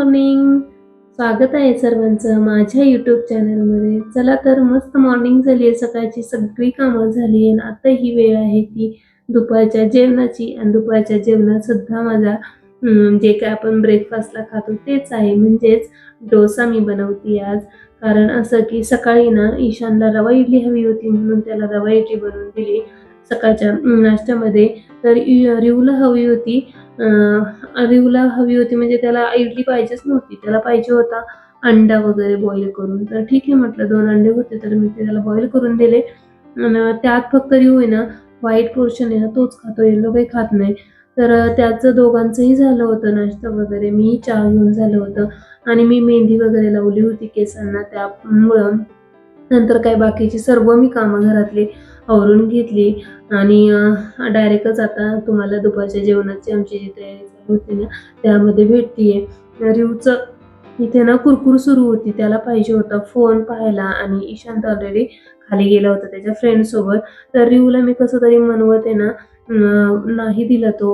Morning स्वागत आहे सर्वांचं माझ्या यूट्यूब चॅनलमध्ये चला तर मस्त मॉर्निंग झाली आहे. सकाळची सगळी कामं झाली आहे आणि आता ही वेळ आहे ती दुपारच्या जेवणाची. आणि दुपारच्या जेवणात सुद्धा माझा जे काय आपण ब्रेकफास्टला खातो तेच आहे. म्हणजेच डोसा मी बनवते आज. कारण असं की सकाळी ना ईशानला रवा इडली हवी होती म्हणून त्याला रवा इडली बनवून दिली. सकाळच्या नाश्त्यामध्ये तर रिवला हवी होती. अं, रिवला हवी होती म्हणजे त्याला इडली पाहिजेच नव्हती. त्याला पाहिजे होता अंडा वगैरे बॉईल करून. तर ठीक आहे म्हटलं दोन अंडे होते तर मी ते त्याला बॉईल करून दिले. आणि त्यात फक्त रिव आहे ना व्हाईट पोर्शन आहे ना तोच खातो. येलो काही खात नाही. तर त्याचं दोघांचंही झालं होतं नाश्ता वगैरे. मी चहा घेऊन झालं होतं. आणि मी मेहंदी वगैरे लावली होती केसांना त्यामुळं. नंतर काय बाकीची सर्व मी कामं घरातली आवरून घेतली. आणि डायरेक्टच आता तुम्हाला दुपारच्या जेवणाची आमची जी तयारी चालू होती ना त्यामध्ये भेटतीये. रिवचं इथे ना कुरकुर सुरू होती. त्याला पाहिजे होता फोन पाहायला आणि ईशांत ऑलरेडी खाली गेला होता त्याच्या फ्रेंड सोबत. तर रिवला मी कसं तरी म्हणवत ना नाही दिला तो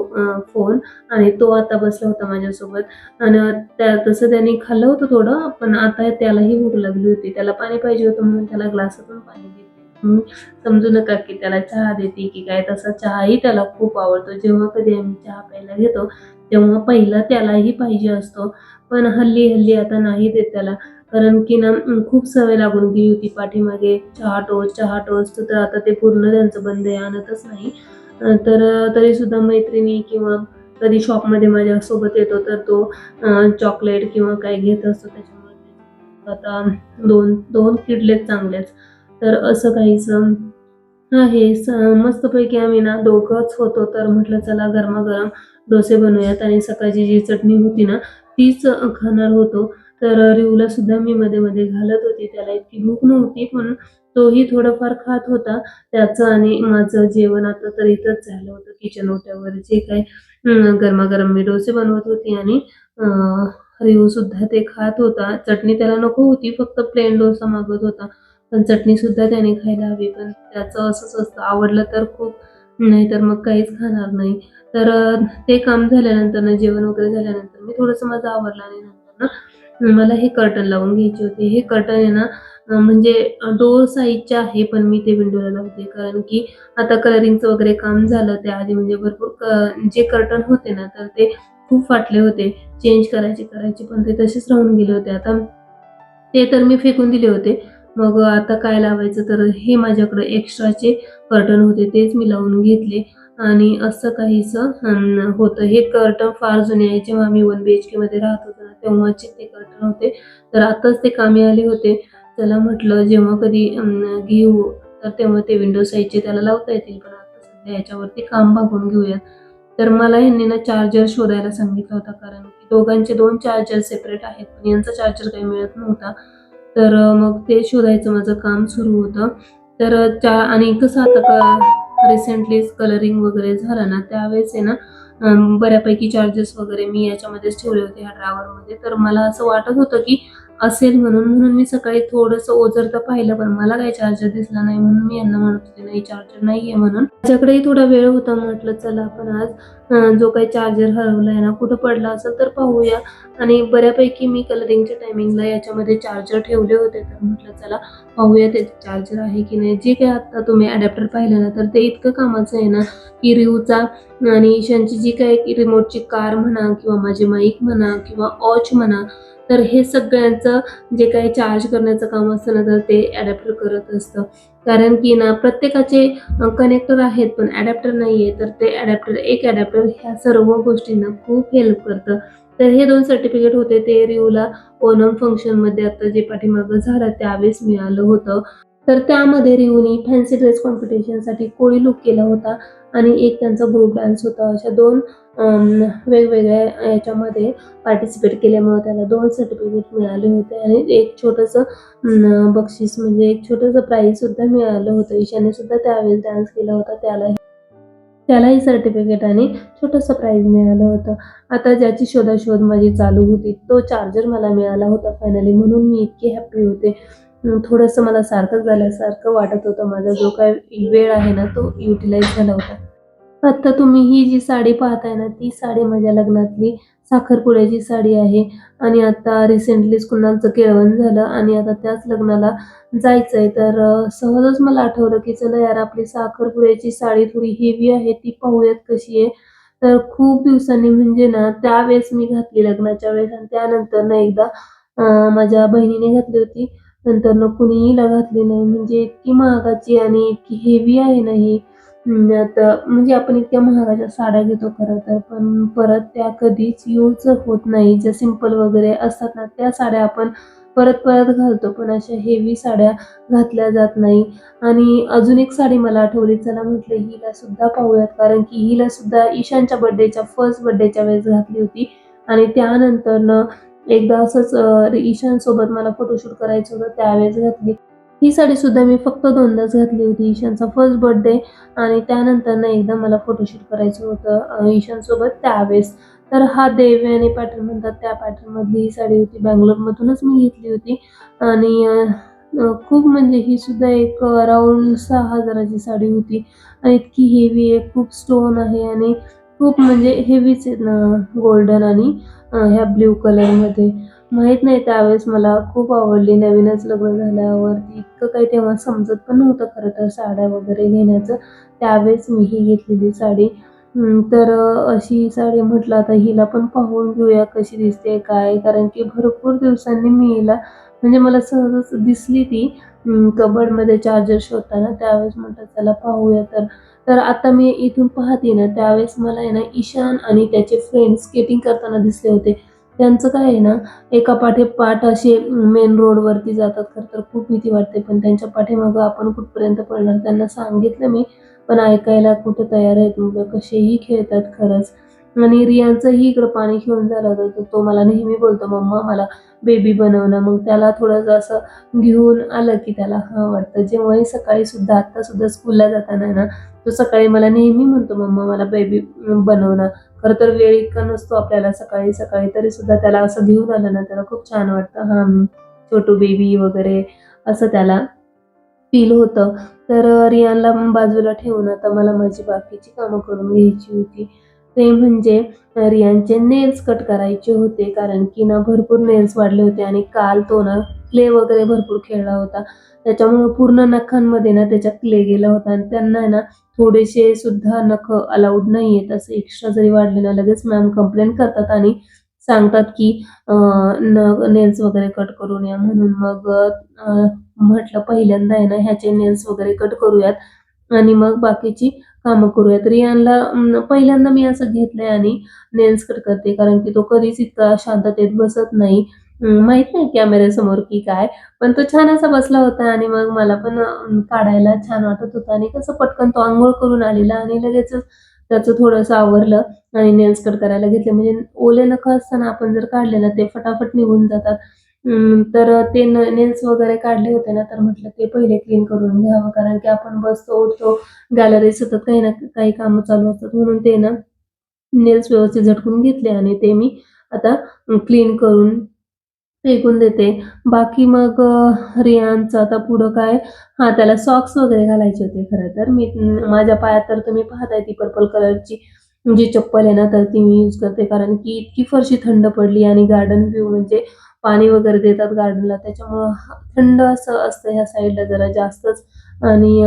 फोन. आणि तो आता बसला होता माझ्यासोबत. आणि त्या तसं त्याने खाल्लं होतं थोडं पण आता त्यालाही भूक लागली होती. त्याला पाणी पाहिजे होतं म्हणून त्याला ग्लासातून पाणी दिलं. म्हणून समजू नका की त्याला चहा देते की काय तसा चहाही त्याला खूप आवडतो. जेव्हा कधी आम्ही चहा प्यायला घेतो तेव्हा पहिला त्यालाही पाहिजे असतो. पण हल्ली हल्ली आता नाही देत त्याला. कारण की ना खूप सवय लागून गेली होती पाठीमागे. चहा टोच चहा टोच तर आता ते पूर्ण त्यांचं बंद आहे आणतच नाही. तर तरी सुद्धा मैत्रिणी किंवा कधी शॉपमध्ये माझ्या सोबत येतो तर तो चॉकलेट किंवा काय घेत असतो. त्याच्यामुळे आता दोन दोन किडलेत चांगलेच. तर असं काहीच आहे मस्तपैकी आम्ही ना दोघंच होतो. तर म्हटलं चला गरमागरम डोसे बनवूयात. आणि सकाळची जी चटणी होती ना तीच खाणार होतो. तर रिवला सुद्धा मी मध्ये मध्ये घालत होती. त्याला इतकी भूक नव्हती पण तोही थोडंफार खात होता. त्याचं आणि माझं जेवण आता तर इथंच झालं होतं. किचन ओट्यावर जे काय गरमागरम मी डोसे बनवत होती आणि रिव सुद्धा ते खात होता. चटणी त्याला नको होती फक्त प्लेन डोसा मागत होता. पण चटणी सुद्धा त्याने खायला हवी. पण त्याचं असंच असतं आवडलं तर खूप नाही तर मग काहीच खाणार नाही. तर ते काम झाल्यानंतर ना जेवण वगैरे झाल्यानंतर मी थोडंसं माझं आवरलं आणि नंतर ना मला हे कर्टन लावून घ्यायचे होते. हे कर्टन आहे ना म्हणजे डोर साईजचे आहे पण मी ते विंडोला लावते. कारण की आता कलरिंगचं वगैरे काम झालं त्याआधी म्हणजे भरपूर क- जे कर्टन होते ना तर ते खूप फाटले होते. चेंज करायचे करायचे पण ते तसेच राहून गेले होते. आता ते तर मी फेकून दिले होते. मग आता काय लावायचं? तर हे माझ्याकडे एक्स्ट्राचे कर्टन होते तेच मी लावून घेतले. आणि असं काहीसं होतं. हे कर्टन फार जुने आहे. जेव्हा मी वन बी एच केमध्ये राहत होतो ना तेव्हाचे ते कर्टन होते. तर आताच ते कामी आले होते. त्याला म्हटलं जेव्हा कधी घेऊ तर तेव्हा ते विंडो साईजचे त्याला लावता येतील. पण आता सध्या याच्यावरती काम बघून घेऊयात तर मला यांनी ना चार्जर शोधायला सांगितलं होता. कारण की दोघांचे दोन चार्जर सेपरेट आहेत. पण यांचा चार्जर काही मिळत नव्हता. तर मग ते शोधायचं माझं काम सुरू होतं. तर त्या चा आणि कसं आता का रिसेंटलीच कलरिंग वगैरे झालं ना त्यावेळेस आहे ना बऱ्यापैकी चार्जेस वगैरे मी याच्यामध्येच ठेवले होते ह्या ड्रायव्हरमध्ये तर मला असं वाटत होतं की असेल म्हणून म्हणून मी सकाळी थोडंसं ओझरतं पाहिलं पण मला काही चार्जर दिसला नाही म्हणून मी यांना म्हणत होते नाही चार्जर नाहीये म्हणून. माझ्याकडेही थोडा वेळ होता म्हटलं चला आपण आज जो काही चार्जर हरवलाय ना कुठं पडला असेल तर पाहूया. आणि बऱ्यापैकी मी कलरिंगच्या टायमिंगला याच्यामध्ये चार्जर ठेवले होते तर म्हटलं चला पाहूया ते चार्जर आहे की नाही. जे काही आता तुम्ही अडॅप्टर पाहिलं ना तर ते इतकं कामाचं आहे ना की रिवचा आणि ईशानची जी काही रिमोटची कार म्हणा किंवा माझी माईक म्हणा किंवा ऑच म्हणा तर हे सगळ्यांचं जे काही चार्ज करण्याचं काम असतं ना तर ते ॲडॅप्टर करत असतं. कारण की ना प्रत्येकाचे कनेक्टर आहेत पण ॲडॅप्टर नाही आहे तर ते ॲडॅप्टर एक ॲडॅप्टर ह्या सर्व गोष्टींना खूप हेल्प करतं. तर हे दोन सर्टिफिकेट होते ते रिवला ओनम फंक्शनमध्ये आता जे पाठीमागं झालं त्यावेळेस मिळालं होतं. तर त्यामध्ये रिओनी फॅन्सी ड्रेस कॉम्पिटिशनसाठी कोळी लुक केला होता आणि एक त्यांचा ग्रुप डान्स होता. अशा दोन वेगवेगळ्या याच्यामध्ये पार्टिसिपेट केल्यामुळे त्याला दोन सर्टिफिकेट मिळाले होते आणि एक छोटंसं बक्षीस म्हणजे एक छोटंसं प्राईज सुद्धा मिळालं होतं. ईशाने सुद्धा त्यावेळेस डान्स केला होता. त्याला त्यालाही सर्टिफिकेट आणि छोटंसं प्राईज मिळालं होतं. आता ज्याची शोधाशोध माझी चालू होती तो चार्जर मला मिळाला होता फायनली म्हणून मी इतकी हॅप्पी होते. थोडंसं मला सार्थक झाल्यासारखं वाटत होतं. माझा जो काय वेळ आहे ना तो युटिलाइज झाला होता. आत्ता तुम्ही ही जी साडी पाहताय ना ती साडी माझ्या लग्नातली साखरपुड्याची साडी आहे. आणि आता रिसेंटलीच कुणाचं केळवण झालं आणि आता त्याच लग्नाला जायचं आहे तर सहजच मला आठवलं की चला यार आपली साखरपुड्याची साडी थोडी हेवी आहे ती पाहूयात कशी आहे. तर खूप दिवसांनी म्हणजे ना त्यावेळेस मी घातली लग्नाच्या वेळेस. आणि त्यानंतर ना एकदा माझ्या बहिणीने घातली होती. नंतर न हिला घातली नाही. म्हणजे इतकी महागाची आणि इतकी हेवी आहे ना ही. आता म्हणजे आपण इतक्या महागाच्या साड्या घेतो खरं तर पण परत त्या कधीच यूज होत नाही. ज्या सिंपल वगैरे असतात ना त्या साड्या आपण परत परत घालतो पण अशा हेवी साड्या घातल्या जात नाही. आणि अजून एक साडी मला आठवली चला म्हटलं हिला सुद्धा पाहूयात कारण की हिला सुद्धा ईशानच्या बर्थडेच्या फर्स्ट बर्थडेच्या वेळेस घातली होती. आणि त्यानंतर न एकदा असंच अं, ईशान सोबत मला फोटोशूट करायचं होतं त्यावेळेस घातली. ही साडी सुद्धा मी फक्त दोनदाच घातली होती ईशानचा फर्स्ट बर्थडे आणि त्यानंतर ना एकदा मला फोटोशूट करायचं होतं अं, ईशानसोबत त्यावेळेस. तर हा देवयानी पॅटर्न म्हणतात त्या पॅटर्नमधली ही साडी होती बँगलोरमधूनच मी घेतली होती. आणि खूप म्हणजे ही सुद्धा एक अराऊंड सहा हजाराची साडी होती. आणि इतकी हेवी आहे खूप स्टोन आहे आणि खूप म्हणजे हेवीच आहे ना गोल्डन आणि ह्या ब्ल्यू कलरमध्ये माहीत नाही त्यावेळेस मला खूप आवडली. नवीनच लग्न झाल्यावर इतकं काही तेव्हा समजत पण नव्हतं खरं तर साड्या वगैरे घेण्याचं. त्यावेळेस मी ही घेतलेली साडी. तर अशी साडी म्हटलं आता हिला पण पाहून घेऊया कशी दिसते काय? कारण की भरपूर दिवसांनी मी हिला म्हणजे मला सहजच दिसली ती. कबडमध्ये चार्जर शोधताना त्यावेळेस म्हटलं चला पाहूया. तर तर आता मी इथून पाहते ना त्यावेळेस मला आहे ना ईशान आणि त्याचे फ्रेंड स्केटिंग करताना दिसले होते. त्यांचं काय आहे ना एका पाठेपाठ असे मेन रोडवरती जातात खरं तर खूप भीती वाटते. पण त्यांच्या पाठीमागं आपण कुठपर्यंत पडणार त्यांना सांगितलं मी. पण ऐकायला कुठं तयार आहेत मुलं कसेही खेळतात खरंच. आणि रियांचंही इकडं पाणी खेळून झालं तर तो मला नेहमी बोलतो मम्मा मला बेबी बनवणं मग त्याला थोडंसं असं घेऊन आलं की त्याला हां वाटतं. जेव्हाही सकाळी सुद्धा आत्ता सुद्धा स्कूलला जाताना ना तो सकाळी मला नेहमी म्हणतो मम्मा मला बेबी बनवणं. खरं तर वेळ इतका नसतो आपल्याला सकाळी सकाळी तरी सुद्धा त्याला असं घेऊन आलं ना त्याला खूप छान वाटतं. हां छोटू बेबी वगैरे असं त्याला फील होतं. तर रियानला बाजूला ठेवून आता मला माझी बाकीची कामं करून घ्यायची होती. ते म्हणजे रियांचे नेल्स कट करायचे होते. कारण की ना भरपूर नेल्स वाढले होते आणि काल तो ना क्ले वगैरे भरपूर खेळला होता. त्याच्यामुळं पूर्ण नखांमध्ये ना त्याच्या क्ले गेला होता. आणि त्यांना आहे ना थोडेसे सुद्धा नख अलाउड नाही आहेत असं एक्स्ट्रा जरी वाढले ना लगेच मॅम कंप्लेंट करतात आणि सांगतात की नेल्स वगैरे कट करून या म्हणून मग म्हटलं पहिल्यांदा आहे ना ह्याचे नेल्स वगैरे कट करूयात. आणि मग बाकीची कामं करूया. तर यांना पहिल्यांदा मी असं घेतलंय आणि नेल्स कट करते. कारण की तो कधीच इतका शांततेत बसत नाही. माहीत नाही कॅमेऱ्यासमोर की काय. पण तो छान असा बसला होता आणि मग मला पण काढायला छान वाटत होता. आणि कसं पटकन तो आंघोळ करून आलेला आणि लगेच त्याचं थोडंसं आवरलं आणि नेल्स कट करायला घेतले. म्हणजे ओले नख असताना आपण जर काढले ना ते फटाफट निघून जातात. तर ते नेल्स वगैरे काढले होते ना तर म्हटलं ते पहिले क्लीन करून घ्यावं कारण की आपण बसतो उठतो गॅलरी सतत काही ना काही कामं चालू असतात म्हणून ते ना नेल्स व्यवस्थित झटकून घेतले आणि ते मी आता क्लीन करून फेकून देते. बाकी मग रियांचं आता पुढं काय? हां त्याला सॉक्स वगैरे घालायचे होते खरं तर. मी माझ्या पायात तर तुम्ही पाहताय ती पर्पल कलरची जी चप्पल आहे ना तर ती मी यूज करते कारण की इतकी फरशी थंड पडली आणि गार्डन व्ह्यू म्हणजे पाणी वगैरे देतात गार्डनला त्याच्यामुळं थंड असं असतं ह्या साईडला जरा जास्तच. आणि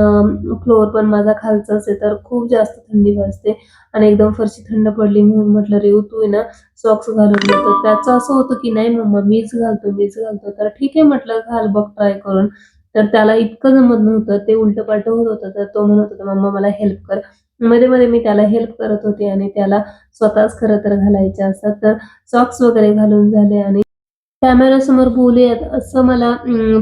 फ्लोअर पण माझा खालचा असेल तर खूप जास्त थंडी वाजते. आणि एकदम फरशी थंड पडली म्हणून म्हटलं रेऊ तू ना सॉक्स घालून दे तर त्याचं असं होतं की नाही मम्मा मीच घालतो मीच घालतो. तर ठीक आहे म्हटलं घाल बघ ट्राय करून. तर त्याला इतकं जमत नव्हतं ते उलट पालट होत होतं तर तो म्हणत होता मम्मा मला हेल्प कर. मध्ये मध्ये मी त्याला हेल्प करत होते आणि त्याला स्वतःच खरं तर घालायचे असतात. तर सॉक्स वगैरे घालून झाले आणि कॅमेऱ्यासमोर बोलूयात असं मला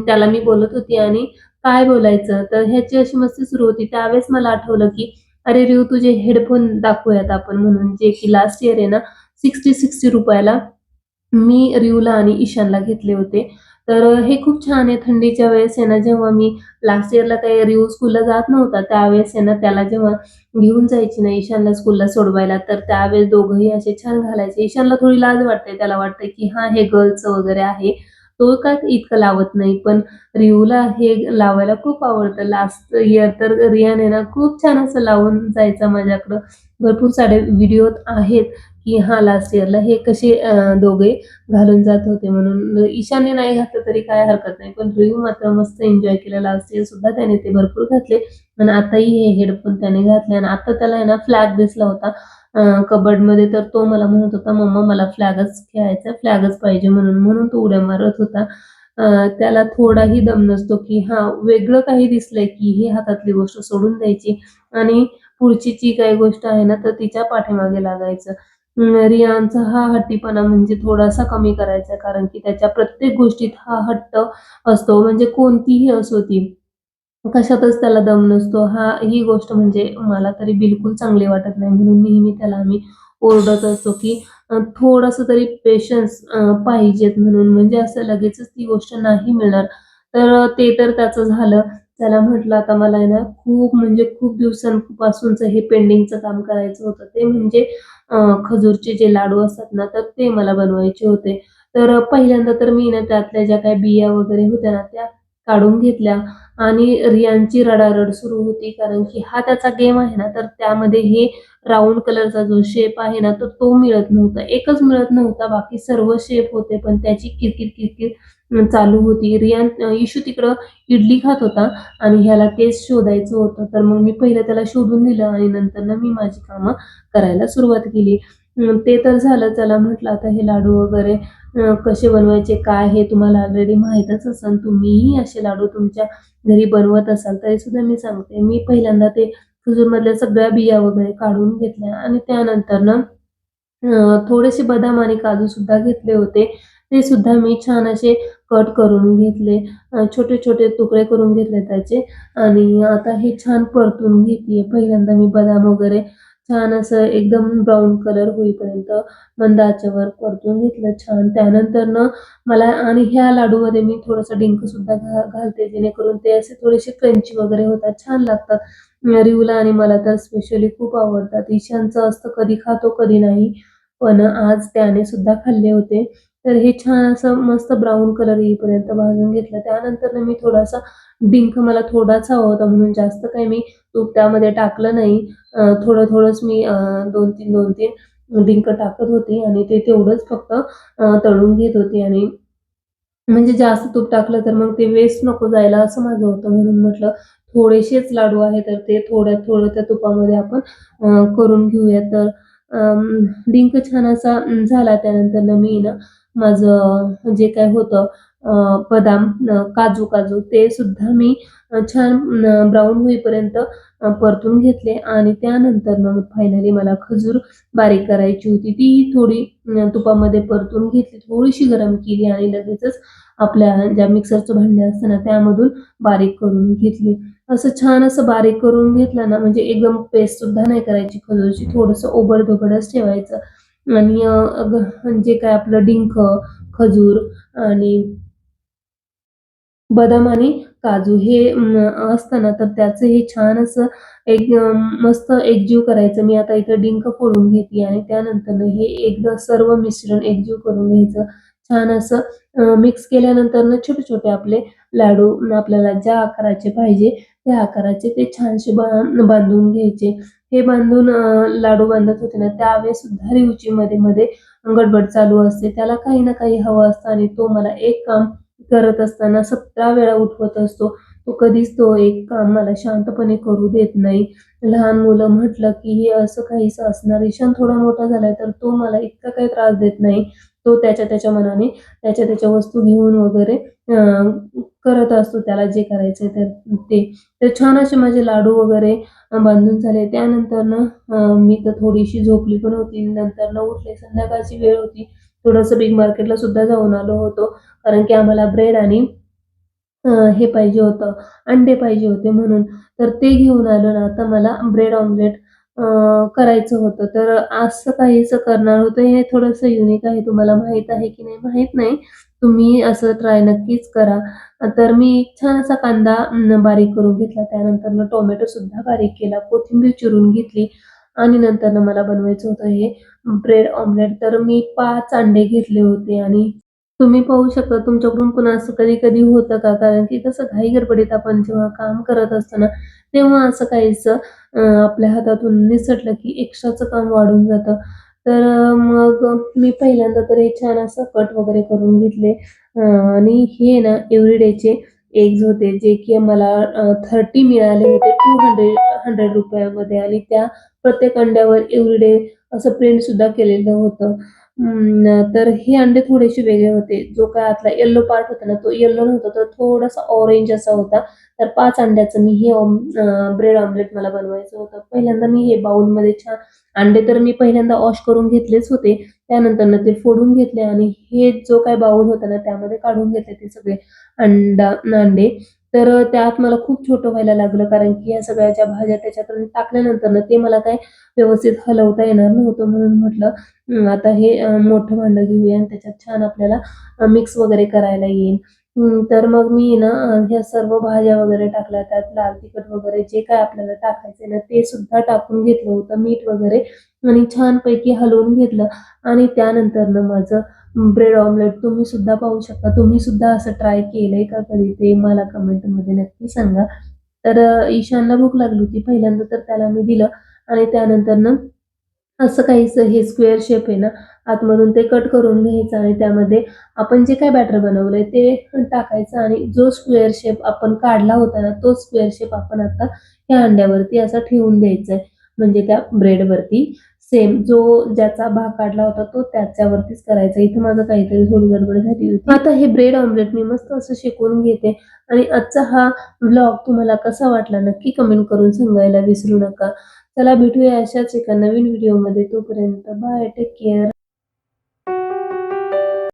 त्याला मी बोलत होती आणि काय बोलायचं? तर ह्याची अशी मस्ती सुरू होती. त्यावेळेस मला आठवलं की अरे रिव तुझे हेडफोन दाखवूयात आपण म्हणून जे की लास्ट इयर आहे ना सिक्स्टी सिक्स्टी रुपयाला मी रिवला आणि ईशानला घेतले होते. तर हे खूप छान आहे. थंडीच्या वेळेस आहे ना जेव्हा मी लास्ट इयरला काही रिव्ह स्कूलला जात नव्हता त्यावेळेस आहे ना त्याला जेव्हा घेऊन जायची ना ईशानला स्कूलला सोडवायला तर त्यावेळेस दोघंही असे छान घालायचे. ईशानला थोडी लाज वाटते. त्याला वाटतं की हा हे गर्लचं वगैरे आहे. तो काय इतकं लावत नाही पण रियूला हे लावायला खूप आवडतं. लास्ट इयर तर रियाने ना खूप छान असं लावून जायचा माझ्याकडं. भरपूर सारे व्हिडिओ आहेत की हा लास्ट इयरला हे कसे दोघे घालून जात होते म्हणून. ईशाने नाही घातलं तरी काय हरकत नाही पण रियू मात्र मस्त एन्जॉय केला. लास्ट इयर सुद्धा त्याने ते भरपूर घातले. आणि आताही हे हेडफोन त्याने घातले. आणि आता त्याला आहे ना फ्लॅग दिसला होता. कबडमध्ये तर तो मला म्हणत होता मम्मा मला फ्लॅगच खेळायचा फ्लॅगच पाहिजे म्हणून. म्हणून तो उड्या मारत होता. त्याला थोडाही दम नसतो की हा वेगळं काही दिसलंय की ही हातातली गोष्ट सोडून द्यायची आणि पुढची जी काही गोष्ट आहे ना तर तिच्या पाठीमागे लागायचं. रियानचा रियांचा हा हट्टीपणा म्हणजे थोडासा कमी करायचा कारण की त्याच्या प्रत्येक गोष्टीत हा हट्ट असतो म्हणजे कोणतीही असो ती. कशातच त्याला दम नसतो. हा ही गोष्ट म्हणजे मला तरी बिलकुल चांगली वाटत नाही. म्हणून नेहमी त्याला आम्ही ओरडत असतो की अं, थोडंसं तरी पेशन्स पाहिजेत म्हणून. म्हणजे असं लगेचच ती गोष्ट नाही मिळणार. तर ते तर त्याचं झालं. त्याला म्हटलं आता मला आहे ना खूप म्हणजे खूप दिवसांपासूनच हे पेंडिंगचं काम करायचं होतं. ते म्हणजे खजूरचे जे लाडू असतात ना तर ते मला बनवायचे होते. तर पहिल्यांदा तर मी ना त्यातल्या ज्या काही बिया वगैरे होत्या ना त्या काढून घेतल्या. आणि रियांची रडारड सुरू होती कारण की हा त्याचा गेम आहे ना तर त्यामध्ये हे राऊंड कलरचा जो शेप आहे ना तर तो मिळत नव्हता. एकच मिळत नव्हता बाकी सर्व शेप होते पण त्याची किरकिर किरकिर चालू होती. रियान इशू तिकडं इडली खात होता आणि ह्याला तेच शोधायचं होतं. तर मग मी पहिलं त्याला शोधून दिलं आणि नंतर ना मी माझी कामं करायला सुरुवात केली. ते तर झालं. चला म्हटलं आता हे लाडू वगैरे कसे बनवायचे काय हे तुम्हाला ऑलरेडी माहीतच असेल तुम्हीही असे लाडू तुमच्या घरी बनवत असाल तरी सुद्धा मी सांगते. मी पहिल्यांदा ते खजूरमधल्या सगळ्या बिया वगैरे काढून घेतल्या आणि त्यानंतर ना थोडेसे बदाम आणि काजू सुद्धा घेतले होते. ते सुद्धा मी छान असे कट करून घेतले. छोटे छोटे तुकडे करून घेतले त्याचे. आणि आता हे छान परतून घेते पहिल्यांदा मी बदाम वगैरे छान असं एकदम ब्राऊन कलर होईपर्यंत मंद आचेवर परतून घेतलं छान. त्यानंतर ना मला आणि ह्या लाडूमध्ये मी थोडंसं डिंक सुद्धा घा घालते जेणेकरून ते असे थोडेसे क्रंची वगैरे होतात छान लागतात. रिवला आणि मला तर स्पेशली खूप आवडतात. ईशानचं असतं कधी खातो कधी नाही. पण आज त्याने सुद्धा खाल्ले होते. तर हे छान असं मस्त ब्राऊन कलर येईपर्यंत भाजून घेतलं. त्यानंतर मी थोडासा डिंक मला थोडाच हवा होता म्हणून जास्त काही मी तूप त्यामध्ये टाकलं नाही. थोडं थोडंच मी दोन तीन दोन तीन डिंक टाकत होती आणि ते तेवढंच फक्त तळून घेत होते आणि म्हणजे जास्त तूप टाकलं तर मग ते वेस्ट नको जायला असं माझं होतं म्हणून म्हटलं थोडेसेच लाडू आहे तर ते थोड्या थोडं त्या तुपामध्ये आपण करून घेऊया. तर अं, डिंक छान असा झाला त्यानंतर ना मी ना माझं जे काय होतं बदाम काजू काजू ते सुद्धा मी छान ब्राऊन होईपर्यंत परतून घेतले आणि त्यानंतर मग फायनली मला खजूर बारीक करायची होती. ती थोडी तुपामध्ये परतून घेतली. थोडीशी गरम केली आणि लगेचच आपल्या ज्या मिक्सरचं भांडे असतं ना त्यामधून बारीक करून घेतली. असं छान असं बारीक करून घेतलं ना म्हणजे एकदम पेस्ट सुद्धा नाही करायची खजूरची. थोडंसं ओबड-धोबडच ठेवायचं. आणि जे म्हणजे काय आपलं डिंक खजूर आणि बदाम आणि काजू हे असतं ना तर त्याचं हे छान असं एक मस्त एकजीव करायचं. मी आता इथं डिंक फोडून घेते आणि त्यानंतर हे एकदा सर्व मिश्रण एकजीव करून घ्यायचं. छान असं मिक्स केल्यानंतर ना छोटे छोटे आपले लाडू आपल्याला ज्या आकाराचे पाहिजे त्या आकाराचे ते छानसे बांधून घ्यायचे. हे बांधून लाडू बांधत होते ना त्यावेळेस सुद्धा रिवची मध्ये मध्ये गडबड चालू असते. त्याला काही ना काही हवं असतं आणि तो मला एक काम करत असताना सतरा वेळा उठवत असतो. तो कधीच तो एक काम मला शांतपणे करू देत नाही. लहान मुलं म्हटलं की हे असं काहीच असणार ईशान थोडा मोठा झालाय तर तो मला इतका काही त्रास देत नाही. तो त्याच्या त्याच्या मनाने त्याच्या त्याच्या वस्तू घेऊन वगैरे करत असतो. त्याला जे करायचे तर ते. तर छान असे माझे लाडू वगैरे बांधून झाले. त्यानंतर ना मी तर थोडीशी झोपली पण होती. नंतर न उठले. संध्याकाळची वेळ होती. थोडंसं बिग मार्केटला सुद्धा जाऊन आलो होतो. कारण की आम्हाला ब्रेड आणि हे पाहिजे होतं अंडे पाहिजे होते म्हणून. तर ते घेऊन आलो ना आता मला ब्रेड ऑमलेट करायचं होतं. तर असं काहीसं करणार होतं हे थोडंसं युनिक आहे. तुम्हाला माहीत आहे की नाही? माहीत नाही. तुम्ही असं ट्राय नक्कीच करा. तर मी छान असा कांदा बारीक करून घेतला. त्यानंतर टोमॅटो सुद्धा बारीक केला. कोथिंबीर चिरून घेतली. आणि नंतर मला बनवायचं होतं हे ब्रेड ऑमलेट. तर मी पाच अंडे घेतले होते आणि तुम्ही पाहू शकता तुमच्याकडून पुन्हा असं कधी कधी होतं का? कारण की कसं घाई गडबडीत आपण जेव्हा काम करत असतो ना तेव्हा असं काहीच आपल्या हातातून निसटलं की एक्स्ट्राचं काम वाढून जातं. तर मग मी पहिल्यांदा तर हे छान असं कट वगैरे करून घेतले. आणि हे ना एव्हरीडेचे एग्ज होते जे की मला थर्टी मिळाले होते टू हंड्रेड हंड्रेड रुपयामध्ये. आणि त्या प्रत्येक अंड्यावर एव्हरीडे असं प्रिंट सुद्धा केलेलं होतं. तर हे अंडे थोडेसे वेगळे होते. जो काय आतला येल्लो पार्ट होता ना तो येल्लो नव्हता तर थोडासा ऑरेंज असा होता. तर पाच अंड्याचं मी हे ब्रेड ऑमलेट मला बनवायचं होतं. पहिल्यांदा मी हे बाउलमध्ये छान अंडे तर मी पहिल्यांदा वॉश करून घेतलेच होते. त्यानंतर ते फोडून घेतले आणि हे जो काय बाउल होता ना त्यामध्ये काढून घेतले ते सगळे. अंडा अंडे. तर त्यात मला खूप छोटं व्हायला लागलं कारण की या सगळ्या ज्या भाज्या त्याच्यात टाकल्यानंतर ना ते मला काय व्यवस्थित हलवता येणार नव्हतं म्हणून म्हटलं आता हे मोठं भांडं घेऊया आणि त्याच्यात छान आपल्याला मिक्स वगैरे करायला येईल. तर मग मी ना ह्या सर्व भाज्या वगैरे टाकल्या. त्यात लाल तिखट वगैरे जे काय आपल्याला टाकायचे ना ते सुद्धा टाकून घेतलं होतं मीठ वगैरे. आणि छानपैकी हलवून घेतलं. आणि त्यानंतर ना माझं ब्रेड ऑमलेट तुम्ही सुद्धा पाहू शकता. तुम्ही सुद्धा असं ट्राय केलंय का कधी? ते मला कमेंटमध्ये नक्की सांगा. तर ईशानला भूक लागली होती पहिल्यांदा तर त्याला मी दिलं आणि त्यानंतर ना असं काहीच हे स्क्वेअर शेप आहे ना आतमधून ते कट करून घ्यायचं आणि त्यामध्ये आपण जे काय बॅटर बनवलंय ते टाकायचं आणि जो स्क्वेअर शेप आपण काढला होता ना तो स्क्वेअर शेप आपण आता ह्या अंड्यावरती असा ठेवून द्यायचा आहे म्हणजे त्या ब्रेडवरती सेम जो ज्याचा भाग काढला होता तो त्याच्यावरतीच करायचा. इथं माझं काहीतरी थोडी गडबड झाली होती. आता हे ब्रेड ऑमलेट मी मस्त असं शिकवून घेते. आणि आजचा हा ब्लॉग तुम्हाला कसा वाटला नक्की कमेंट करून सांगायला विसरू नका. चला भेटूया अशाच एका नवीन व्हिडिओमध्ये तोपर्यंत बाय टेक केअर